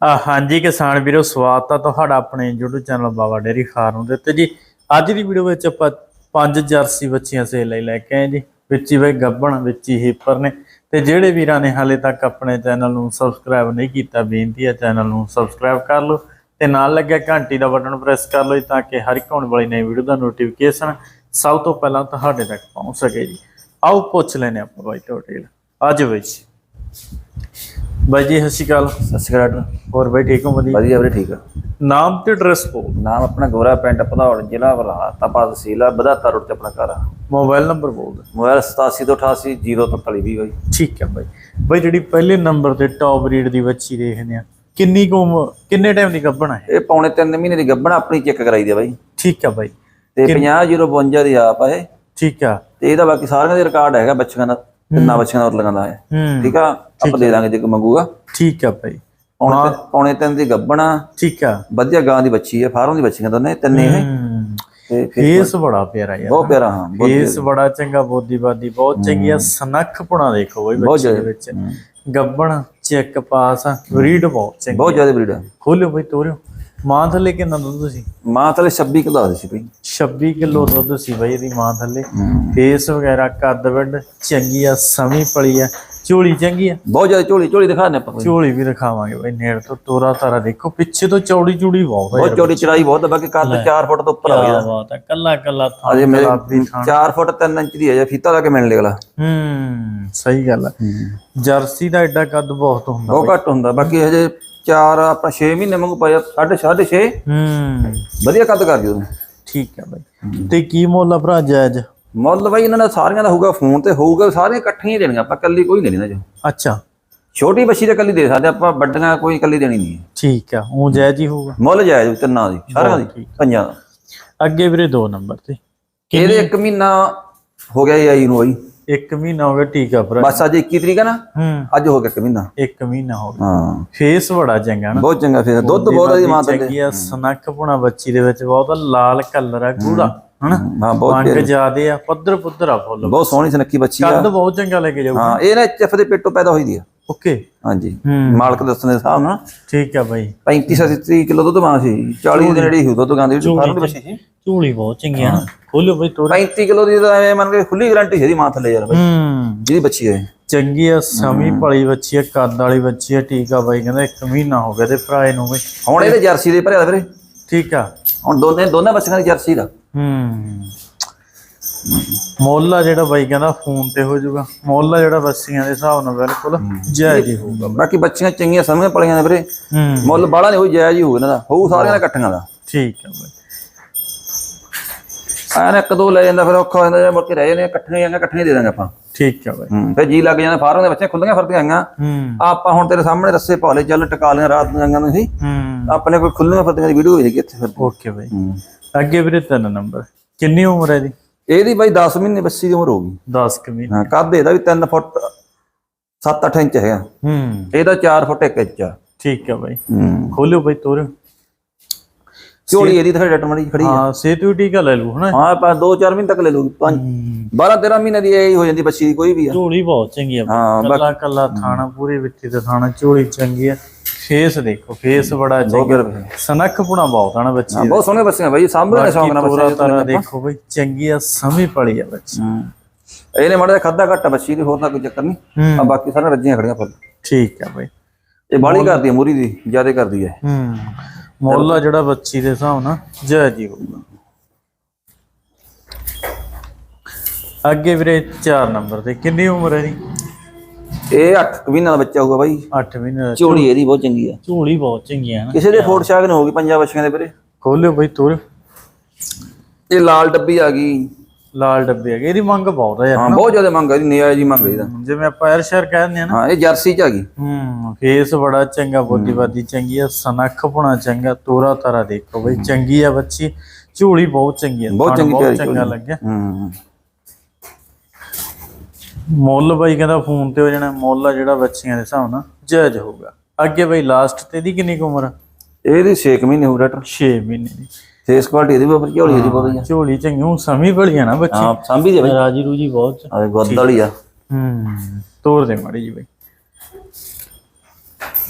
ਹਾਂਜੀ ਕਿਸਾਨ ਵੀਰੋ, ਸਵਾਗਤ ਆ ਤੁਹਾਡਾ ਆਪਣੇ YouTube channel Baba dairy farm ਦੇ ਉੱਤੇ ਜੀ। ਅੱਜ ਦੀ ਵੀਡੀਓ ਵਿੱਚ ਆਪਾਂ ਪੰਜ ਜਰਸੀ ਬੱਚੀਆਂ ਸੇਲ ਲਈ ਲੈ ਕੇ ਆਏ ਜੀ। ਵਿੱਚ ਹੀ ਬਈ ਗੱਬਣ, ਵਿੱਚ ਹੀ ਹੀਪਰ ਨੇ। ਤੇ ਜਿਹੜੇ ਵੀਰਾਂ ਨੇ ਹਾਲੇ ਤੱਕ ਆਪਣੇ ਚੈਨਲ ਨੂੰ ਸਬਸਕ੍ਰਾਈਬ ਨਹੀਂ ਕੀਤਾ, ਬੇਨਤੀ ਹੈ ਚੈਨਲ ਨੂੰ ਸਬਸਕ੍ਰਾਈਬ ਕਰ ਲਓ ਤੇ ਨਾਲ ਲੱਗਿਆ ਘੰਟੀ ਦਾ ਬਟਨ ਪ੍ਰੈਸ ਕਰ ਲਓ ਜੀ ਤਾਂ ਕਿ ਹਰ ਇੱਕ ਆਉਣ ਵਾਲੀ ਨਵੀਂ ਵੀਡੀਓ ਦਾ ਨੋਟੀਫਿਕੇਸ਼ਨ ਸਭ ਤੋਂ ਪਹਿਲਾਂ ਤੁਹਾਡੇ ਤੱਕ ਪਹੁੰਚ ਸਕੇ ਜੀ। ਆਓ ਪੁੱਛ ਲੈਨੇ ਆਪਾਂ ਬਾਈ ਟੋਟਲ ਅੱਜ ਬਾਈ ਜੀ ਬਾਈ ਜੀ ਸਤਿ ਸ਼੍ਰੀ ਅਕਾਲ। ਸਤਿ ਸ਼੍ਰੀ ਅਕਾਲ ਹੋਰ ਬਾਈ ਠੀਕ ਹੋ ਵਧੀਆ? ਵਧੀਆ ਵੀਰੇ ਠੀਕ ਆ। ਨਾਮ ਤੇ ਐਡਰੈਸ ਬੋਲ। ਨਾਮ ਆਪਣਾ ਗੋਰਾ ਪਿੰਡ ਭਦੌੜ ਜ਼ਿਲ੍ਹਾ ਬਰਨਾਲਾ ਤਪਾ ਤਹਿਸੀਲ ਆ ਬਦਾਤਾ ਰੋਡ ਤੇ ਆਪਣਾ ਘਰ ਆ। ਮੋਬਾਈਲ ਨੰਬਰ ਬੋਲ ਦਿਓ। ਮੋਬਾਈਲ 8788 04320 ਬਾਈ। ਠੀਕ ਹੈ ਬਾਈ। ਬਾਈ ਜਿਹੜੀ ਪਹਿਲੇ ਨੰਬਰ ਤੇ ਟੌਪ ਰੀਡ ਦੀ ਬੱਚੀ ਦੇਖਦੇ ਆ ਕਿੰਨੀ ਕੁ ਕਿੰਨੇ ਟਾਈਮ ਦੀ ਗੱਭਣ ਹੈ ਇਹ? ਪੌਣੇ 3 ਮਹੀਨੇ ਦੀ ਗੱਭਣ ਆਪਣੀ ਚੈੱਕ ਕਰਾਈ ਦੀ ਆ ਬਾਈ। ਠੀਕ ਹੈ ਬਾਈ। ਤੇ 50052 ਦੀ ਆਪ ਆ ਇਹ। ਠੀਕ ਆ। ਤੇ ਇਹਦਾ ਬਾਕੀ ਸਾਰਿਆਂ ਦਾ ਰਿਕਾਰਡ ਹੈਗਾ ਬੱਚਿਆਂ ਦਾ। ਕਿੰਨਾ ਬੱਚਿਆਂ ਦਾ ਉਰਲਾਂ ਦਾ ਹੈ। ਠੀਕ ਆ? ਆਪਾਂ ਦੇ ਦਾਂਗੇ ਜੇ ਕੋਈ ਮੰਗੂਗਾ। ਠੀਕ ਆ ਬਾਈ ਪੌਣੇ ਪੌਣੇ 3 ਦੀ ਗੱਭਣ। ਆ ਠੀਕ ਆ। ਵਧੀਆ ਗਾਂ ਦੀ ਬੱਚੀ ਹੈ ਫਾਰਮ ਦੀ ਬੱਚੀਆਂ ਦੋਨੇ ਤਿੰਨੇ ਇਹ। ਫੇਸ ਬੜਾ ਪਿਆਰਾ ਯਾਰ। ਬਹੁਤ ਪਿਆਰਾ ਹਾਂ ਫੇਸ ਬੜਾ ਚੰਗਾ ਬੋਦੀ ਬਾਦੀ ਬਹੁਤ ਚੰਗੀ ਆ। ਸਨੱਖ ਪੁਣਾ ਦੇਖੋ ਬਾਈ ਬੱਚੇ ਦੇ। ਵਿੱਚ। ਗੱਬਣ ਚੈੱਕ ਪਾਸ ਰੀਡ ਬਹੁਤ ਚੰਗੀ ਬਹੁਤ ਜ਼ਿਆਦਾ ਬਰੀਡ ਆ। ਖੋਲਿਓ ਬਾਈ ਤੋਰਿਓ। ਮਾਂ ਥੱਲੇ ਕਿੰਨਾ ਦੁੱਧ ਸੀ? ਮਾਂ ਤਲੇ 26 ਕਿਲੋ ਆ ਸੀ ਬਈ। 26 ਕਿਲੋ ਦੁੱਧ ਸੀ ਬਾਈ ਇਹਦੀ ਮਾਂ ਥੱਲੇ। ਫੇਸ ਵਗੈਰਾ ਕੱਦ ਵੱਡ ਚੰਗੀ ਆ ਸਮੀ ਪਲੀ ਆ। ਝੋਲੀ ਚੰਗੀ ਆ? ਬਹੁਤ ਜ਼ਿਆਦਾ ਝੋਲੀ ਝੋਲੀ ਦਿਖਾਣੇ ਆਪਾਂ। ਝੋਲੀ ਵੀ ਦਿਖਾਵਾਂਗੇ ਬਾਈ ਨੇੜ ਤੋਂ ਤੋਰਾ ਤਾਰਾ ਦੇਖੋ ਪਿੱਛੇ ਤੋਂ ਚੌੜੀ ਚੂੜੀ ਬਹੁਤ ਬਹੁਤ ਚੌੜੀ ਚੜਾਈ ਬਹੁਤ ਆ ਬਾਕੀ ਕੱਦ 4 ਫੁੱਟ ਤੋਂ ਉੱਪਰ ਆ ਗਿਆ। ਬਾਤ ਹੈ ਕੱਲਾ ਕੱਲਾ ਥਾਂ ਅਜੇ ਮੇਰੇ ਗੁਲਾਬੀ ਥਾਂ। 4 ਫੁੱਟ 3 ਇੰਚ ਦੀ ਹੈ ਜੇ ਫੀਤਾ ਲਾ ਕੇ ਮਿਲਣ ਲੱਗਲਾ ਹੂੰ ਸਹੀ ਗੱਲ ਹੈ। ਜਰਸੀ ਦਾ ਐਡਾ ਕੱਦ ਬਹੁਤ ਹੁੰਦਾ ਬਹੁਤ ਘੱਟ ਹੁੰਦਾ ਬਾਕੀ ਹਜੇ 4 ਆਪਾਂ 6 ਮਹੀਨੇ ਵਾਂਗੂ ਪਾਇਆ 6.5 6 ਹੂੰ। ਵਧੀਆ ਕੱਦ ਕਰ ਦਿਓ ਠੀਕ ਹੈ ਬਾਈ। ਤੇ ਕੀ ਮੁੱਲ ਆ ਭਰਾ ਜਾਇਜ਼ ਮੁੱਲ ਬਾਈ ਇਹਨਾਂ ਦਾ ਸਾਰੀਆਂ ਦਾ ਹੋਊਗਾ ਫੋਨ ਤੇ ਹੋਊਗਾ ਸਾਰੀਆਂ ਇਕੱਠੀਆਂ ਹੀ ਦੇਣੀਆਂ ਆਪਾਂ ਕੱਲੀ ਕੋਈ ਨਹੀਂ ਦੇਣੀ ਜੋ ਅੱਛਾ। ਛੋਟੀ ਬੱਚੀ ਤਾਂ ਕੱਲੀ ਦੇ ਸਕਦੇ ਆਪਾਂ ਵੱਡੀਆਂ ਕੋਈ ਕੱਲੀ ਦੇਣੀ ਨਹੀਂ। ਠੀਕ ਆ ਉਹ ਜਾਇਜ਼ ਹੀ ਹੋਊਗਾ। ਮੁੱਲ ਜਾਇਜ਼ ਤਿੰਨਾਂ ਦੀ ਸਾਰਿਆਂ ਦੀ ਪੰਜਾਂ ਦਾ। ਅੱਗੇ ਵੀਰੇ 2 ਨੰਬਰ ਤੇ। ਇਹਦੇ 1 ਮਹੀਨਾ ਹੋ ਗਿਆ ਇਹ ਆਈ ਨੂੰ ਬਾਈ। ਇੱਕ ਮਹੀਨਾ ਹੋ ਗਿਆ ਟੀਕਾ ਭਰਾ। ਬਸ ਅੱਜ 21 ਤਰੀਕ ਹੈ ਨਾ? ਹੂੰ। ਅੱਜ ਹੋ ਗਿਆ 1 ਮਹੀਨਾ। ਇੱਕ ਮਹੀਨਾ ਹੋ ਗਿਆ। ਹਾਂ। ਫੇਸ ਬੜਾ ਚੰਗਾ ਨਾ। ਬਹੁਤ ਚੰਗਾ ਫਿਰ ਦੁੱਧ ਬਹੁਤ ਹੈ ਮਾਂ ਚੰਗੀ ਆ ਸਨੱਖ ਪੁਣਾ ਬੱਚੀ ਦੇ ਵਿੱਚ ਬਹੁਤ ਲਾਲ ਕਲਰ ਆ ਗੂੜਾ ਹਨਾ? ਹਾਂ। ਬਹੁਤ ਪੰਗ ਜਿਆਦੇ ਆ ਪੱਧਰ ਪੁੱਧਰ ਆ ਫੁੱਲ। ਬਹੁਤ ਸੋਹਣੀ ਸੁਨੱਖੀ ਬੱਚੀ ਆ। ਕੱਦ ਬਹੁਤ ਚੰਗਾ ਲੈ ਕੇ ਜਾਊ ਹਾਂ ਇਹ ਨਾ ਚਿਫ ਦੇ ਪੇਟੋਂ ਪੈਦਾ ਹੋਈ ਦੀ ਆ। ਓਕੇ। ਹਾਂਜੀ। ਹੂੰ। ਮਾਲਕ ਦੱਸਣ ਦੇ ਹਿਸਾਬ ਨਾਲ ਠੀਕ ਆ ਬਾਈ। 35 37 ਕਿਲੋ ਦੁੱਧ ਮਾਂ ਸੀ। 40 ਦੇ ਨੇੜੇ ਹੀ ਦੁੱਧ ਗਾਂ ਦੀ ਫਾਰਮ ਦੀ ਬੱਚੀ ਸੀ। ਝੂਲੀ ਬਹੁਤ ਚੰਗੀ ਆ ਨਾ। ਬਈ ਤੋਰ। 35 ਕਿਲੋ ਦੀ ਤਾਂ ਐਵੇਂ ਮੰਨ ਕੇ ਖੁੱਲੀ ਗਾਰੰਟੀ ਸੀ ਇਹਦੀ ਮਾਂ ਥੱਲੇ ਯਾਰ ਬਾਈ। ਹੂੰ। ਜਿਹਦੀ ਬੱਚੀ ਹੈ ਚੰਗੀ ਆ ਸਮੀ ਪਲੀ ਬੱਚੀ ਆ ਕੱਦ ਵਾਲੀ ਬੱਚੀ ਆ ਠੀਕ ਆ ਬਾਈ। ਕਹਿੰਦਾ ਇੱਕ ਮਹੀਨਾ ਹੋ ਗਿਆ ਤੇ ਭਰਾਏ ਨੂੰ ਬਈ ਹੁਣ ਇਹਦੇ ਜਰਸੀ ਦੇ ਭਰਿਆ ਵੀਰੇ ਠੀਕ ਆ। ਹੁਣ ਦੋਨੇ ਦੋਨੇ ਬੱਚਿਆਂ ਦੀ ਜਰਸੀ ਦਾ। ਹੂੰ। ਮੁੱਲ ਆ ਜਿਹੜਾ ਬਾਈ ਕਹਿੰਦਾ ਫੋਨ ਤੇ ਹੋ ਜਾਊਗਾ। ਮੁੱਲ ਆ ਜਿਹੜਾ ਬੱਸੀਆਂ ਦੇ ਹਿਸਾਬ ਨਾਲ ਬਿਲਕੁਲ ਜਾਇਜ਼ ਹੀ ਹੋਊਗਾ। ਬਾਕੀ ਬੱਚੀਆਂ ਚੰਗੀਆਂ ਸਮਝੀਆਂ ਪਲੀਆਂ ਨੇ ਵੀਰੇ। ਮੁੱਲ ਬਾਹਲਾ ਨਹੀਂ ਹੋਈ ਜਾਇਜ਼ ਹੀ ਹੋਊ ਇਹਨਾਂ ਦਾ। ਹੋਊ ਸਾਰਿਆਂ ਦਾ ਇਕੱਠੀਆਂ ਦਾ। ਠੀਕ ਆ ਬਾਈ। ਐਨ ਇੱਕ ਦੋ ਲੈ ਜਾਂਦਾ ਫਿਰ ਔਖਾ ਹੋ ਜਾਂਦਾ ਜੇ ਮੁੜ ਕੇ ਰਹਿ ਜਾਂਦੇ ਇਕੱਠੀਆਂ ਜਾਂਗਾ ਇਕੱਠੀਆਂ ਦੇ ਦਾਂਗੇ ਆਪਾਂ। ਠੀਕ ਆ ਬਾਈ। ਫਿਰ ਜੀ ਲੱਗ ਜਾਂਦਾ ਫਾਰਮ ਦੇ ਬੱਚੇ ਖੁੱਲੀਆਂ ਫਿਰਦੀਆਂ ਆਈਆਂ। ਆਪਾਂ ਹੁਣ ਤੇਰੇ ਸਾਹਮਣੇ ਰੱਸੇ ਪਾ ਲਏ ਚੱਲ ਟਕਾ ਲਿਆ ਰਾਤ ਨੂੰ ਜਾਂਗਾ ਤੁਸੀਂ। ਹੂੰ। ਆਪਣੇ ਕੋਈ ਖੁੱਲੀਆਂ ਫਿਰਦੀਆਂ ਦੀ ਵੀਡੀਓ ਹੋਏਗੀ ਇੱਥੇ ਫਿਰ। ਓਕੇ ਬਾਈ। ਅੱਗੇ ਵੀਰੇ ਤਿੰਨ ਨੰਬਰ ਕਿੰਨੀ ਉਮਰ ਹੈ ਇਹਦੀ? ਇਹਦੀ ਬਾਈ 10 ਮਹੀਨੇ ਬੱਸੀ ਦੀ ਉਮਰ ਹੋ ਗਈ। 10 ਕਮੀ ਹਾਂ ਕੱਦ ਇਹਦਾ ਵੀ 3 ਫੁੱਟ 7-8 ਇੰਚ ਹੈਗਾ। ਹੂੰ। ਇਹਦਾ 4 ਫੁੱਟ 1 ਇੰਚ ਆ। ਠੀਕ ਆ ਬਾਈ। ਹੂੰ। ਖੋਲਿਓ ਬਾਈ ਤੋਰਿਓ ਝੋਲੀ ਇਹਦੀ ਤਾਂ ਡਟ ਮੜੀ ਖੜੀ ਆ। ਹਾਂ ਸੇਤੂ ਟੀਕਾ ਲੈ ਲੂ ਹਨਾ? ਹਾਂ ਆਪਾਂ 2-4 ਮਹੀਨੇ ਤੱਕ ਲੈ ਲੂਗੀ 5 12-13 ਮਹੀਨੇ ਦੀ ਇਹ ਹੋ ਜਾਂਦੀ ਬੱਚੀ ਦੀ ਕੋਈ ਵੀ ਆ। ਝੋਲੀ ਬਹੁਤ ਚੰਗੀ ਆ ਹਾਂ ਕੱਲਾ ਕੱਲਾ ਥਾਣਾ ਪੂਰੇ ਵਿੱਚੀ ਥਾਣਾ ਝੋਲੀ ਚੰਗੀ ਆ। ਫੇਸ ਦੇਖੋ ਫੇਸ ਬੜਾ ਚੰਗਾ। ਸਨੱਖ ਪੁਣਾ ਬਹੁਤ ਆ ਨਾ ਬੱਚੀ ਬਹੁਤ ਸੋਹਣੇ ਬੱਚੀਆਂ ਬਾਈ ਸਾਹਮਣੇ ਦੇ ਸ਼ੌਂਕ ਨਾਲ ਪੂਰਾ ਬੱਚੇ ਤਾਰਾ ਦੇਖੋ ਬਈ ਚੰਗੀ ਆ ਸਮੀ ਪਲੀ ਆ ਬੱਚੀ। ਇਹਨੇ ਮਾੜਾ ਜਿਹਾ ਖਾਦਾ ਘੱਟ ਆ ਬੱਚੀ ਦੀ ਹੋਰ ਤਾਂ ਕੋਈ ਚੱਕਰ ਨਹੀਂ। ਆ ਬਾਕੀ ਸਾਰੇ ਰੱਜੀਆਂ ਖੜੀਆਂ ਫੁੱਲ। ਠੀਕ ਆ ਬਈ। ਇਹ ਬਾਲੀ ਕਰਦੀ ਹੈ ਮੂਰੀ ਦੀ ਜ਼ਿਆਦਾ ਕਰਦੀ ਹੈ ਹੂੰ। ਮੁੱਲ ਆ ਜਿਹੜਾ ਬੱਚੀ ਦੇ ਹਿਸਾਬ ਨਾਲ ਜਾਇਜ਼ ਹੀ ਹੋਊਗਾ ਅੱਗੇ ਵੀਰੇ 4 ਨੰਬਰ ਤੇ ਕਿੰਨੀ ਉਮਰ ਹੈ ਦੀ ਇਹ 8 ਮਹੀਨਿਆਂ ਦਾ ਬੱਚਾ ਹੋਊਗਾ ਬਾਈ। 8 ਮਹੀਨੇ। ਝੋਲੀ ਇਹਦੀ ਬਹੁਤ ਚੰਗੀ ਆ। ਝੋਲੀ ਬਹੁਤ ਚੰਗੀ ਆ ਨਾ। ਕਿਸੇ ਦੇ ਫੋਟ ਸ਼ਾਗ ਨੇ ਹੋਊਗੀ ਪੰਜਾਬ ਬੱਚਿਆਂ ਦੇ ਵੀਰੇ। ਖੋਲਿਓ ਬਈ ਤੋਰ। ਇਹ ਲਾਲ ਡੱਬੀ ਆ ਗਈ। ਲਾਲ ਡੱਬੇ ਹੈਗੇ ਇਹਦੀ ਮੰਗ ਬਹੁਤ ਆ ਯਾਰ ਹਾਂ ਬਹੁਤ ਜ਼ਿਆਦਾ ਮੰਗ ਹੈ ਇਹਦੀ ਨਿਆਜ਼ ਦੀ ਮੰਗ ਹੈ ਇਹਦਾ। ਜਿਵੇਂ ਆਪਾਂ ਐਰ ਸ਼ਹਿਰ ਕਹਿੰਦੇ ਆ ਨਾ। ਹਾਂ ਇਹ ਜਰਸੀ ਚ ਆ ਗਈ। ਹੂੰ ਫੇਸ ਬੜਾ ਚੰਗਾ ਬੋਦੀਵਾਦੀ ਚੰਗੀ ਆ ਸਨੱਖ ਪੁਣਾ ਚੰਗਾ ਤੋਰਾ ਤਾਰਾ ਦੇਖੋ ਬਈ ਚੰਗੀ ਆ ਬੱਚੀ। ਝੋਲੀ ਬਹੁਤ ਚੰਗੀ ਆ ਬਹੁਤ ਥਣ ਚੰਗੀ ਪਿਆਰੀ ਚੰਗਾ ਝੋਲੀ। ਲੱਗਿਆ। ਹੂੰ। ਮੁੱਲ ਬਾਈ ਕਹਿੰਦਾ ਫੋਨ ਤੇ ਹੋ ਜਾਣਾ ਮੁੱਲ ਆ ਜਿਹੜਾ ਬੱਚੀਆਂ ਦੇ ਹਿਸਾਬ ਨਾਲ ਜਾਇਜ਼ ਹੋਊਗਾ। ਅੱਗੇ ਬਾਈ ਲਾਸਟ ਤੇ ਦੀ ਕਿੰਨੀ ਕੁ ਉਮਰ ਆ? ਇਹਦੀ 6 ਮਹੀਨੇ ਹੋ ਡਾਕਟਰ। 6 ਮਹੀਨੇ ਦੀ। ਫੇਸ ਕੁਆਲਿਟੀ ਇਹਦੀ ਬਹੁਤ ਝੋਲੀ ਇਹਦੀ ਵਧੀਆ। ਝੋਲੀ ਚੰਗੀ ਸਮੀ ਬੜੀ ਆ ਨਾ ਬੱਚੀ। ਹਾਂ ਸਾਂਭੀ ਦੇ ਬਾਈ। ਰਾਜੀ ਰੂਜੀ ਬਹੁਤ ਆ ਗੁੱਦ ਵਾਲੀ ਆ। ਹੂੰ ਤੋਰ ਦੇ ਮਾੜੀ ਜੀ ਬਾਈ।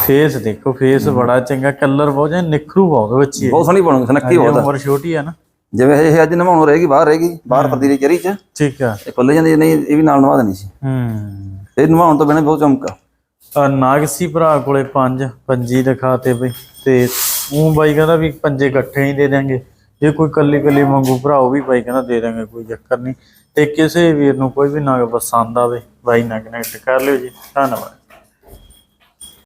ਫੇਸ ਦੇਖੋ ਫੇਸ ਬੜਾ ਚੰਗਾ ਕਲਰ ਬਹੁਤ ਜਿਹਾ ਨਿਖਰੂ ਬਹੁਤ ਬੱਚੀ ਬਹੁਤ ਸੋਹਣੀ ਬਣੂਗੀ ਸਨੱਕੀ ਬਹੁਤ ਆ। ਉਮਰ ਛੋਟੀ ਆ ਨਾ। ਜਿਵੇਂ ਇਹ ਅੱਜ ਨਵਾਉਣੋਂ ਰਹੇਗੀ ਬਾਹਰ ਰਹੇਗੀ ਬਾਹਰ ਪਰਦੀ ਦੀ ਚਰੀ ਚ। ਠੀਕ ਆ। ਇਹ ਖੁੱਲ ਜਾਂਦੀ ਨਹੀਂ ਇਹ ਵੀ ਨਾਲ ਨਵਾ ਦੇਣੀ ਸੀ। ਹੂੰ। ਇਹ ਨਵਾਉਣ ਤੋਂ ਬਿਨਾਂ ਬਹੁਤ ਚਮਕਾ। ਆ ਨਾਗਸੀ ਭਰਾ ਕੋਲੇ ਪੰਜ ਪੰਜੀ ਦਿਖਾਤੇ ਬਈ। ਤੇ ਉਹ ਬਾਈ ਕਹਿੰਦਾ ਵੀ ਪੰਜੇ ਇਕੱਠੇ ਹੀ ਦੇ ਦਿਆਂਗੇ। ਜੇ ਕੋਈ ਕੱਲੀ ਕੱਲੀ ਮੰਗੂ ਭਰਾ ਉਹ ਵੀ ਬਾਈ ਕਹਿੰਦਾ ਦੇ ਦਾਂਗੇ ਕੋਈ ਚੱਕਰ ਨਹੀਂ। ਤੇ ਕਿਸੇ ਵੀਰ ਨੂੰ ਕੋਈ ਵੀ ਨਾਗ ਪਸੰਦ ਆਵੇ ਬਾਈ ਨਾਲ ਕਨੈਕਟ ਕਰ ਲਿਓ ਜੀ। ਧੰਨਵਾਦ।